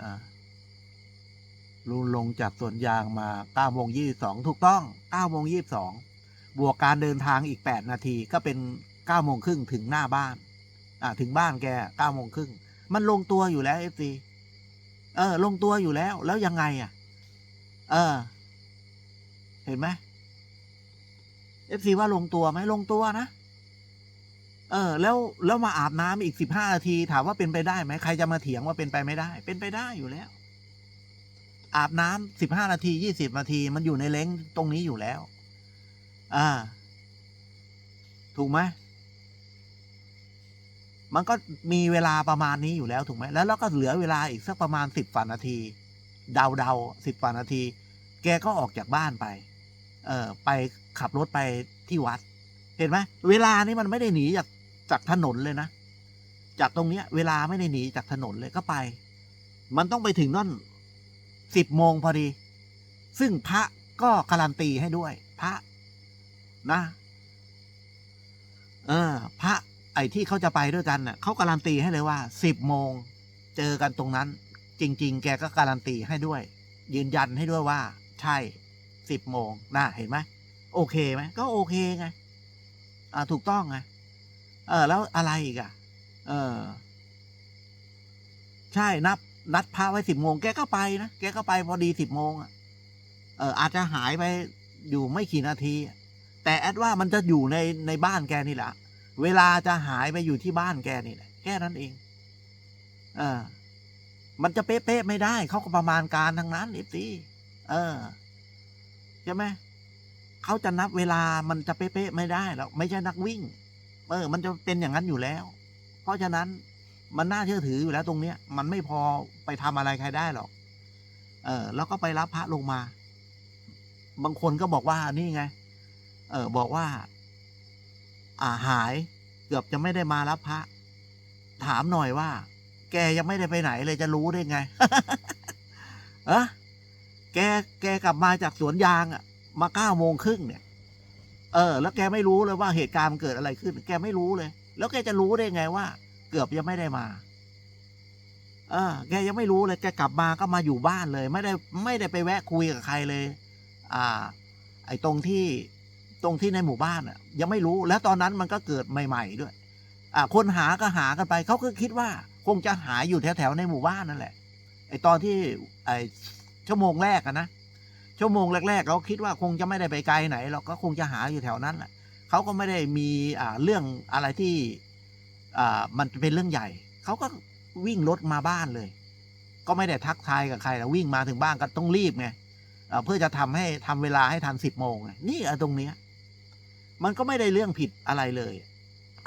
อ่าลุงลงจากสวนยางมาเก้าโมงยี่สองถูกต้องเก้าโมงยี่สองบวกการเดินทางอีกแปดนาทีก็เป็นเก้าโมงครึ่งถึงหน้าบ้าน อ่าถึงบ้านแกเก้าโมงครึ่งมันลงตัวอยู่แล้วเอฟซีเออ ลงตัวอยู่แล้ว แล้วยังไงอะ เออ เห็นไหมเอฟซีว่าลงตัวไหมลงตัวนะ เออแล้วแล้วมาอาบน้ำอีกสิบห้านาที ถามว่าเป็นไปได้ไหมใครจะมาเถียงว่าเป็นไปไม่ได้ เป็นไปได้อยู่แล้ว อาบน้ำสิบห้านาทียี่สิบนาที มันอยู่ในเล้งตรงนี้อยู่แล้ว อ่า ถูกไหมมันก็มีเวลาประมาณนี้อยู่แล้วถูกไหมแล้วเราก็เหลือเวลาอีกสักประมาณสิบกว่านาที เดาเดาสิบกว่านาที แกก็ออกจากบ้านไป เออไปขับรถไปที่วัด เห็นไหมเวลานี้มันไม่ได้หนีจาก จากถนนเลยนะ จากตรงเนี้ย เวลาไม่ได้หนีจากถนนเลยก็ไป มันต้องไปถึงนั่นสิบโมงพอดี ซึ่งพระก็การันตีให้ด้วย พระ นะ เออ พระ ไอ้ที่เขาจะไปด้วยกันเน่ะเขาการันตีให้เลยว่าสิบโมงเจอกันตรงนั้น จริง ๆ แกก็การันตีให้ด้วย ยืนยันให้ด้วยว่า ใช่สิบโมงนะเห็นไหมโอเคไหมก็โอเคไงอ่าถูกต้องไง เออ แล้วอะไรอีกอะเออ ใช่นับ นัดพระไว้สิบโมงแกก็ไปนะแกก็ไปพอดีสิบโมงอะเออ อาจจะหายไปอยู่ไม่กี่นาที แต่แอดว่ามันจะอยู่ในในบ้านแกนี่แหละเวลาจะหายไปอยู่ที่บ้านแกนี่แหละแค่นั้นเองเออมันจะเป๊ะๆไม่ได้เขาก็ประมาณการทางนั้นเอฟซีเออใช่ไหมเขาจะนับเวลามันจะเป๊ะๆไม่ได้หรอกไม่ใช่นักวิ่ง เออ มันจะเป็นอย่างนั้นอยู่แล้ว เพราะฉะนั้นมันน่าเชื่อถืออยู่แล้วตรงเนี้ย มันไม่พอไปทำอะไรใครได้หรอก เออ แล้วก็ไปรับพระลงมา บางคนก็บอกว่านี่ไง เออ บอกว่า อ่าหาย เกือบจะไม่ได้มารับพระ ถามหน่อยว่า แกยังไม่ได้ไปไหนเลยจะรู้ได้ไง เอะแก แกกลับมาจากสวนยางอะมาเก้าโมงครึ่งเนี่ย เออ แล้วแกไม่รู้เลยว่าเหตุการณ์มันเกิดอะไรขึ้น แกไม่รู้เลย แล้วแกจะรู้ได้ไงว่า เกือบยังไม่ได้มา เออ แกยังไม่รู้เลย แกกลับมาก็มาอยู่บ้านเลย ไม่ได้ไม่ได้ไปแวะคุยกับใครเลย อ่า ไอ้ตรงที่ตรงที่ในหมู่บ้านอะ ยังไม่รู้ แล้วตอนนั้นมันก็เกิดใหม่ ๆด้วย อ่า คนหาก็หากันไป เขาก็คิดว่า คงจะหาอยู่แถวๆในหมู่บ้านนั่นแหละ ไอ้ตอนที่ ไอ้ชั่วโมงแรกอะนะ ชั่วโมงแรก ๆ เขาคิดว่าคงจะไม่ได้ไปไกลไหนหรอกก็คงจะหาอยู่แถวนั้นแหละเขาก็ไม่ได้มีเรื่องอะไรที่มันเป็นเรื่องใหญ่ เขาก็วิ่งรถมาบ้านเลย ก็ไม่ได้ทักทายกับใครแล้ววิ่งมาถึงบ้านก็ต้องรีบไงเพื่อจะทำให้ทำเวลาให้ทันสิบโมงนี่ตรงเนี้ยมันก็ไม่ได้เรื่องผิดอะไรเลย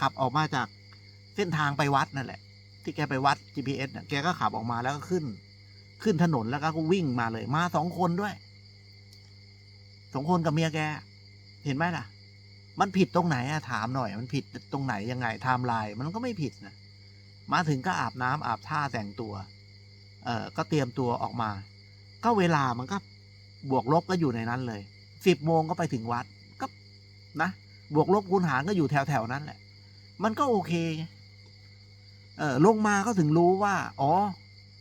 ขับออกมาจากเส้นทางไปวัดนั่นแหละ ที่แกไปวัด GPS น่ะแกก็ขับออกมาแล้วก็ขึ้น ขึ้นถนนแล้วก็วิ่งมาเลยมาสองคนด้วย สองคนกับเมียแก เห็นไหมล่ะ มันผิดตรงไหนอะถามหน่อย มันผิดตรงไหนยังไงไทม์ไลน์มันก็ไม่ผิดนะมาถึงก็อาบน้ำอาบท่าแต่งตัว เอ่อก็เตรียมตัวออกมา ก็เวลามันก็บวกลบก็อยู่ในนั้นเลยสิบโมงก็ไปถึงวัดก็นะบวกลบคูณหารก็อยู่แถวแถวๆนั้นแหละ มันก็โอเคเออลงมาก็ถึงรู้ว่า อ๋อ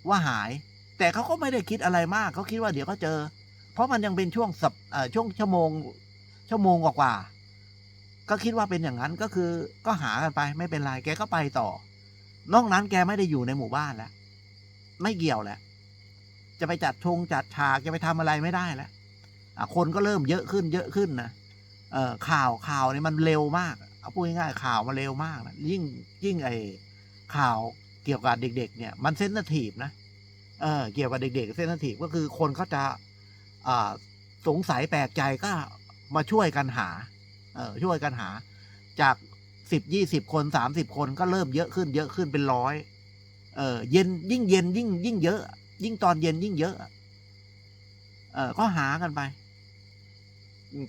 ว่าหาย แต่เขาก็ไม่ได้คิดอะไรมากเขาคิดว่าเดี๋ยวก็เจอ เพราะมันยังเป็นช่วงสัปเอ่อช่วงชั่วโมง ชั่วโมงกว่าๆก็คิดว่าเป็นอย่างนั้นก็คือ ก็หากันไป ไม่เป็นไรแกก็ไปต่อ นอกนั้นแกไม่ได้อยู่ในหมู่บ้านแล้วไม่เกี่ยวแหละจะไปจัดชงจัดฉากจะไปทำอะไรไม่ได้แล้วคนก็เริ่มเยอะขึ้นเยอะขึ้นนะเออข่าวข่าวนี่มันเร็วมากเอาพูดง่ายๆข่าวมันเร็วมากนะยิ่งยิ่งไอข่าวเกี่ยวกับเด็ก ๆ เนี่ย มันเซนซิทีฟนะเออเกี่ยวกับเด็ก ๆ เซนซิทีฟก็คือคนเขาจะ สงสัยแปลกใจก็มาช่วยกันหาเออช่วยกันหา จากสิบยี่สิบคนสามสิบคนก็เริ่มเยอะขึ้น เยอะขึ้นเป็นร้อยเออเย็นยิ่งเย็นยิ่ง ยิ่งเยอะ ยิ่งตอนเย็นยิ่งเยอะ เออก็หากันไป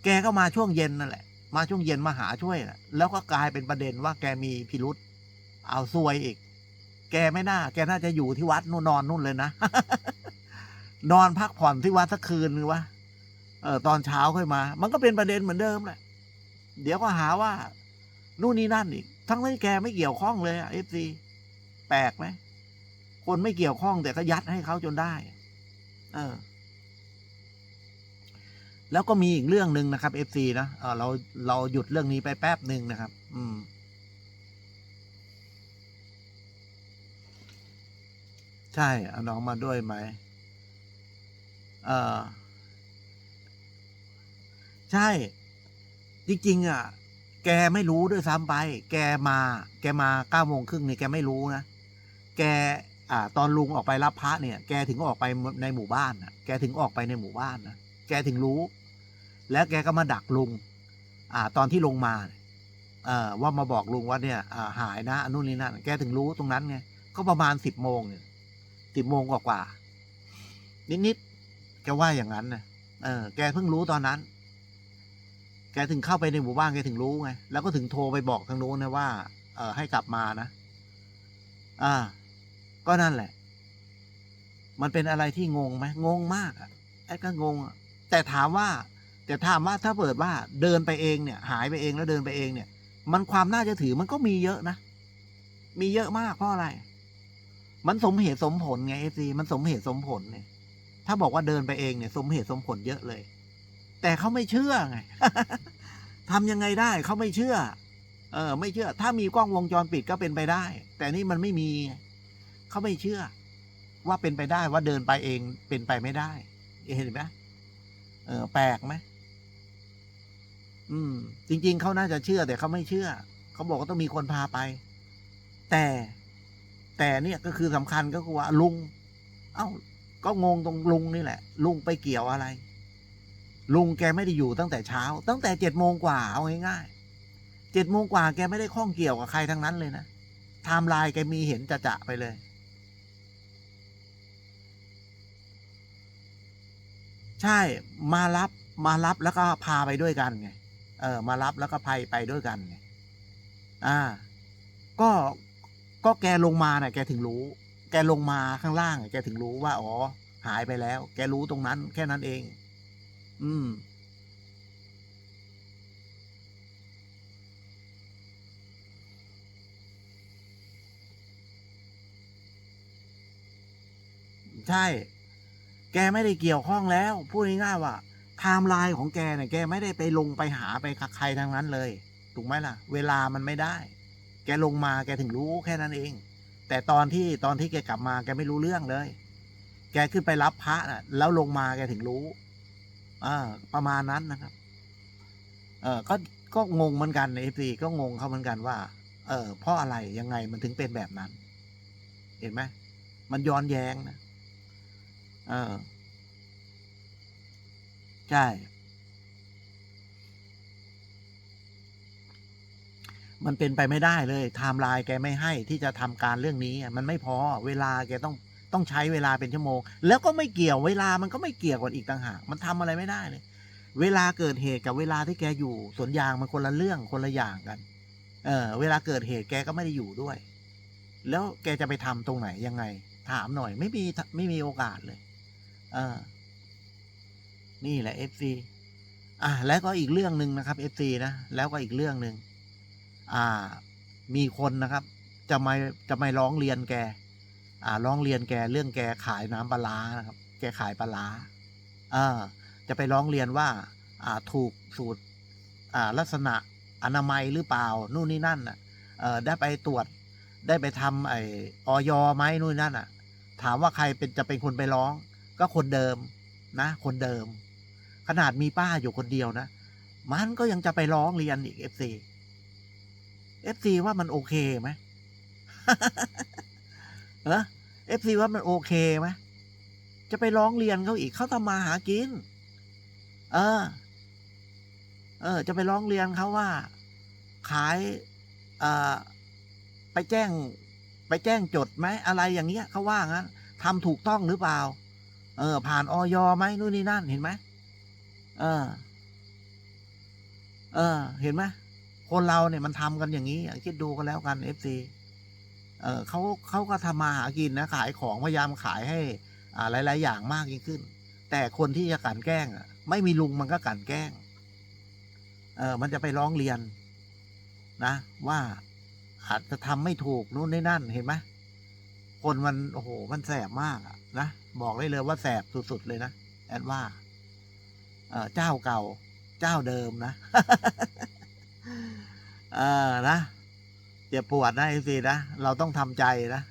แกก็มาช่วงเย็นนั่นแหละ มาช่วงเย็นมาหาช่วยนะแล้วก็กลายเป็นประเด็นว่าแกมีพิรุษเอาซวยอีก แกไม่น่า แกน่าจะอยู่ที่วัดนู่นนอนนู่นเลยนะ นอนพักผ่อนที่วัดสักคืนนึงวะเออตอนเช้าค่อยมา มันก็เป็นประเด็นเหมือนเดิมแหละเดี๋ยวก็หาว่า นู่นนี่นั่นอีก ทั้งที่แกไม่เกี่ยวข้องเลยอะเอฟซีแปลกไหมคคนไม่เกี่ยวข้องแต่ก็ยัดให้เขาจนได้ เออ แล้วก็มีอีกเรื่องหนึ่งนะครับเอฟซีนะเออเราเราหยุดเรื่องนี้ไปแป๊บหนึ่งนะครับ อืม ใช่เอาน้องมาด้วยไหม เออใช่ จริงๆอะ แกไม่รู้ด้วยซ้ำไป แกมา แกมาเก้าโมงครึ่งนี่แกไม่รู้นะ แก อ่า ตอนลุงออกไปรับพระเนี่ย แกถึงออกไปในหมู่บ้านนะแกถึงออกไปในหมู่บ้านนะ แกถึงรู้ แล้วแกก็มาดักลุง อ่า ตอนที่ลงมาเอ่อว่ามาบอกลุงว่าเนี่ยาหายนะอันนู่นนี่นั่นแกถึงรู้ตรงนั้นไงก็ประมาณสิบโมงเนี่ยสิบโมงกว่าๆนิดๆ กว่าอย่างนั้นนะเออ แกเพิ่งรู้ตอนนั้น แกถึงเข้าไปในหมู่บ้านแกถึงรู้ไง แล้วก็ถึงโทรไปบอกทางนู้นนะว่า เออให้กลับมานะ อ่า ก็นั่นแหละ มันเป็นอะไรที่งงไหมงงมากอะไอ้ก็งงอะแต่ถามว่า แต่ถามว่าถ้าเปิดว่าเดินไปเองเนี่ย หายไปเองแล้วเดินไปเองเนี่ย มันความน่าจะถือมันก็มีเยอะนะ มีเยอะมากเพราะอะไร มันสมเหตุสมผลไงเอซีมันสมเหตุสมผลเนี่ย ถ้าบอกว่าเดินไปเองเนี่ย สมเหตุสมผลเยอะเลย แต่เขาไม่เชื่อไงทำยังไงได้เขาไม่เชื่อ เออ ไม่เชื่อ ถ้ามีกล้องวงจรปิดก็เป็นไปได้ แต่นี่มันไม่มีเขาไม่เชื่อ ว่าเป็นไปได้ว่าเดินไปเองเป็นไปไม่ได้เห็นไหมเออ แปลกไหมอืม จริง ๆเขาน่าจะเชื่อแต่เขาไม่เชื่อเขาบอกว่าต้องมีคนพาไป แต่แต่เนี่ยก็คือสำคัญก็คือว่าลุง เอ้า ก็งงตรงลุงนี่แหละ ลุงไปเกี่ยวอะไร ลุงแกไม่ได้อยู่ตั้งแต่เช้า ตั้งแต่เจ็ดโมงกว่าเอาง่ายๆเจ็ดโมงกว่าแกไม่ได้ข้องเกี่ยวกับใครทั้งนั้นเลยนะไทม์ไลน์แกมีเห็นจะจะไปเลย ใช่มารับมารับแล้วก็พาไปด้วยกันไงเออ มารับแล้วก็พาไปด้วยกันไงอ่า ก็ก็แกลงมาน่ะ แกถึงรู้ แกลงมาข้างล่าง แกถึงรู้ว่า อ๋อ หายไปแล้ว แกรู้ตรงนั้น แค่นั้นเอง อืม ใช่ แกไม่ได้เกี่ยวข้องแล้ว พูดง่ายๆว่าไทม์ไลน์ของแกเนี่ยแกไม่ได้ไปลงไปหาไปใครทั้งนั้นเลย ถูกไหมล่ะ เวลามันไม่ได้ แกลงมาแกถึงรู้แค่นั้นเอง แต่ตอนที่ตอนที่แกกลับมาแกไม่รู้เรื่องเลย แกขึ้นไปรับพระน่ะแล้วลงมาแกถึงรู้อ่าประมาณนั้นนะครับ เออก็ก็งงเหมือนกันในเอฟซีก็งงเขาเหมือนกันว่า เออเพราะอะไรยังไงมันถึงเป็นแบบนั้น เห็นไหมมันย้อนแย้งนะ เออ ใช่ มันเป็นไปไม่ได้เลยไทม์ไลน์แกไม่ให้ที่จะทำการเรื่องนี้มันไม่พอเวลาแกต้องต้องใช้เวลาเป็นชั่วโมง แล้วก็ไม่เกี่ยวเวลามันก็ไม่เกี่ยวกันอีกต่างหากมันทำอะไรไม่ได้เลย เวลาเกิดเหตุกับเวลาที่แกอยู่สวนยางมันคนละเรื่องคนละอย่างกัน เออเวลาเกิดเหตุแกก็ไม่ได้อยู่ด้วย แล้วแกจะไปทำตรงไหนยังไง ถามหน่อย ไม่มีไม่มีโอกาสเลย เออ นี่แหละ FC อะแล้วก็อีกเรื่องหนึ่งนะครับ FC นะแล้วก็อีกเรื่องหนึ่ง อ่า มีคนนะครับ จะมาจะมาร้องเรียนแก อ่า ร้องเรียนแกเรื่องแกขายน้ำปลานะครับ แกขายปลาอ่าจะไปร้องเรียนว่า อ่า ถูกสูตร อ่า ลักษณะอนามัยหรือเปล่า นู่นนี่นั่นอะ เออได้ไปตรวจ ได้ไปทำไอออยไหมนู่นนั่นอะ ถามว่าใครเป็นจะเป็นคนไปร้อง ก็คนเดิมนะ คนเดิม ขนาดมีป้าอยู่คนเดียวนะ มันก็ยังจะไปร้องเรียนอีกเอฟซี เอฟซีว่ามันโอเคไหมเออเอฟซีว่ามันโอเคไหมจะไปร้องเรียนเขาอีกเขาทำมาหากิน เออ เออ จะไปร้องเรียนเขาว่า ขายเอ่อไปแจ้ง ไปแจ้งจดไหมอะไรอย่างเงี้ยเขาว่างั้นทำถูกต้องหรือเปล่า เออ ผ่านออยไหมนู่นนี่นั่นเห็นไหมเออ เออ เห็นไหม คนเราเนี่ยมันทำกันอย่างนี้คิดดูกันแล้วกันเอฟซีเออเขาเขาก็ทำมาหากินนะขายของพยายามขายให้อ่าหลาย ๆ อย่างมากยิ่งขึ้น แต่คนที่จะกลันแกล้งอะ ไม่มีลุงมันก็กลันแกล้ง เออมันจะไปร้องเรียน นะ ว่าอาจจะทำไม่ถูกนู่นนี่นั่นเห็นไหมคนมันโอ้โหมันแสบมากอะนะบอกได้เลยว่าแสบสุด ๆ เลยนะแอดว่า เออเจ้าเก่า เจ้าเดิมนะ เออนะเจ็บปวดนะไอ้สินะเราต้องทำใจนะ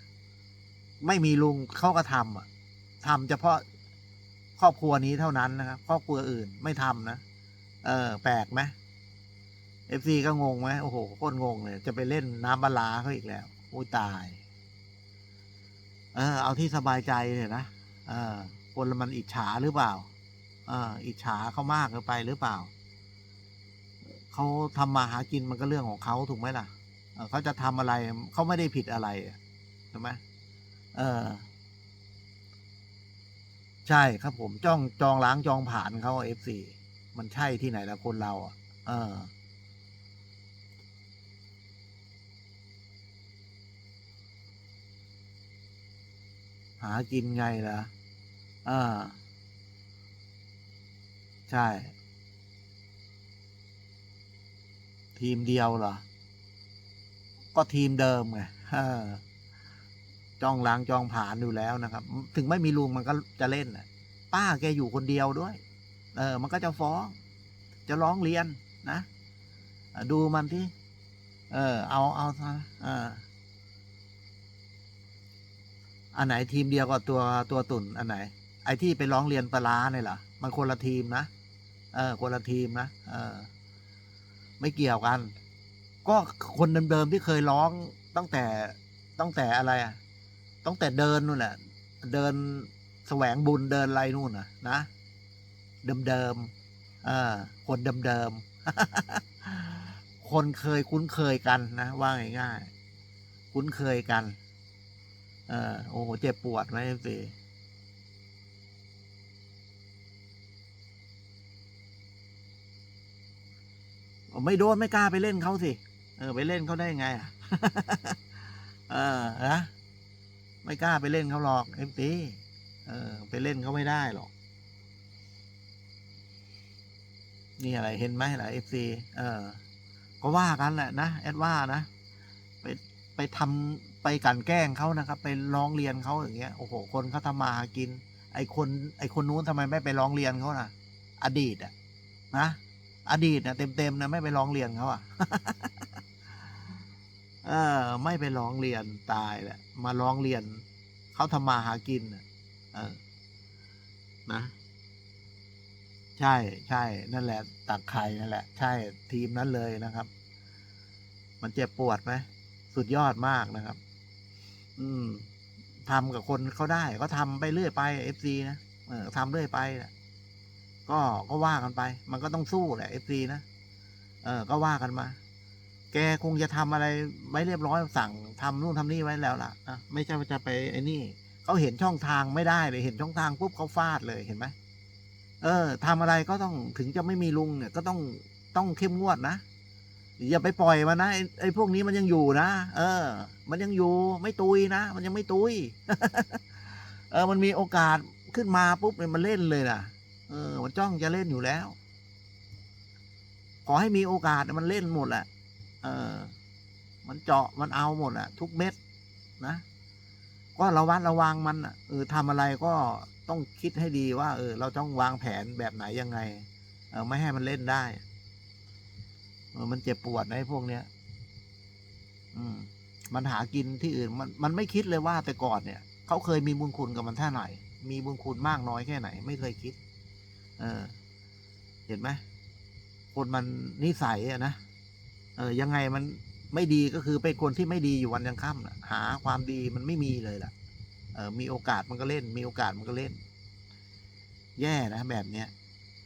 ไม่มีลุงเขาก็ทำอะทำเฉพาะครอบครัวนี้เท่านั้นนะครับครอบครัวอื่นไม่ทำนะเออ แปลกไหมเอฟซีก็งงไหมโอ้โหโคตรงงเลย จะไปเล่นน้ำบาลาเขาอีกแล้วอุ้ยตาย เออ เอาที่สบายใจเนี่ยนะเออคนมันอิจฉาหรือเปล่า เออ อิจฉาเขามากเกินไปหรือเปล่า เขาทำมาหากินมันก็เรื่องของเขาถูกไหมล่ะเขาจะทำอะไรเขาไม่ได้ผิดอะไรใช่ไหมเออ ใช่ครับผมจ้องจองล้างจองผ่านเขาเอฟซีมันใช่ที่ไหนละคนเราอะเออหากินไงล่ะอ่า ใช่ ทีมเดียวเหรอ ก็ทีมเดิมไงจ้องล้างจองผ่านอยู่แล้วนะครับ ถึงไม่มีลุงมันก็จะเล่นน่ะป้าแกอยู่คนเดียวด้วย เออ มันก็จะฟ้อง จะร้องเรียนนะดูมันที่ เออ เอาเอาซะเอออันไหนทีมเดียวกับตัวตัวตุ่นอันไหน ไอที่ไปร้องเรียนปลาเนี่ยเหรอมันคนละทีมนะ เออ คนละทีมนะ เออ ไม่เกี่ยวกัน ก็คนเดิมๆที่เคยร้องตั้งแต่ตั้งแต่อะไรอะตั้งแต่เดินนู่นแหละเดินแสวงบุญเดินอะไรนู่นน่ะนะเดิมๆเออคนเดิมๆคนเคยคุ้นเคยกันนะว่าง่ายๆคุ้นเคยกัน เออโอ้โหเจ็บปวดไหม สิไม่โดนไม่กล้าไปเล่นเขาสิ เออ ไปเล่นเขาได้ไงอะ เออนะไม่กล้าไปเล่นเขาหรอกเอฟตีเออ ไปเล่นเขาไม่ได้หรอก นี่อะไรเห็นไหมล่ะเอฟซีเออ ก็ว่ากันแหละนะแอดว่านะไปไปทำไปกันแกล้งเขานะครับ ไปร้องเรียนเขาอย่างเงี้ยโอ้โหคนเขาทำมาหากิน ไอคน ไอคนนู้นทำไมไม่ไปร้องเรียนเขาน่ะ อดีตอะนะ อดีตนะเต็มๆนะไม่ไปร้องเรียนเขาอะเออ ไม่ไปร้องเรียนตายแหละมาร้องเรียนเขาทำมาหากินน่ะเออ นะ ใช่ใช่นั่นแหละ ตักไข่นั่นแหละ ใช่ทีมนั้นเลยนะครับ มันเจ็บปวดไหมสุดยอดมากนะครับ อืมทำกับคนเขาได้ ก็ทำไปเรื่อยไปเอฟซีนะเออทำเรื่อยไปนะ ก็ก็ว่ากันไป มันก็ต้องสู้แหละเอฟซีนะเออ ก็ว่ากันมา แกคงจะทำอะไรไว้เรียบร้อยสั่งทำนู่นทำนี่ไว้แล้วล่ะอะไม่ใช่ว่าจะไปไอ้นี่เขาเห็นช่องทางไม่ได้เลยเห็นช่องทางปุ๊บเขาฟาดเลยเห็นไหมเออทำอะไรก็ต้องถึงจะไม่มีลุงเนี่ย ก็ต้องต้องเข้มงวดนะอย่าไปปล่อยมันนะไอ้ไอ้พวกนี้มันยังอยู่นะเออ มันยังอยู่ไม่ตุยนะมันยังไม่ตุย เออ มันมีโอกาสขึ้นมาปุ๊บเนี่ยมันเล่นเลยนะ เออ มันจ้องจะเล่นอยู่แล้ว ขอให้มีโอกาสมันเล่นหมดแหละ เออ มันเจาะมันเอาหมดอะทุกเม็ดนะ ก็ระวัดระวังมันอะเออทำอะไรก็ต้องคิดให้ดีว่า เออ เราต้องวางแผนแบบไหนยังไง เออ ไม่ให้มันเล่นได้เออมันเจ็บปวดในะพวกเนี้ย อืม มันหากินที่อื่น มันมันไม่คิดเลยว่าแต่ก่อนเนี่ยเขาเคยมีบุญคุณกับมันแค่ไหน มีบุญคุณมากน้อยแค่ไหน ไม่เคยคิด เออ เห็นไหมคนมันนิสัยอะนะเออ ยังไงมันไม่ดีก็คือเป็นคนที่ไม่ดีอยู่วันยังค่ำนะหาความดีมันไม่มีเลยล่ะ เออมีโอกาสมันก็เล่น มีโอกาสมันก็เล่น แย่นะแบบเนี้ย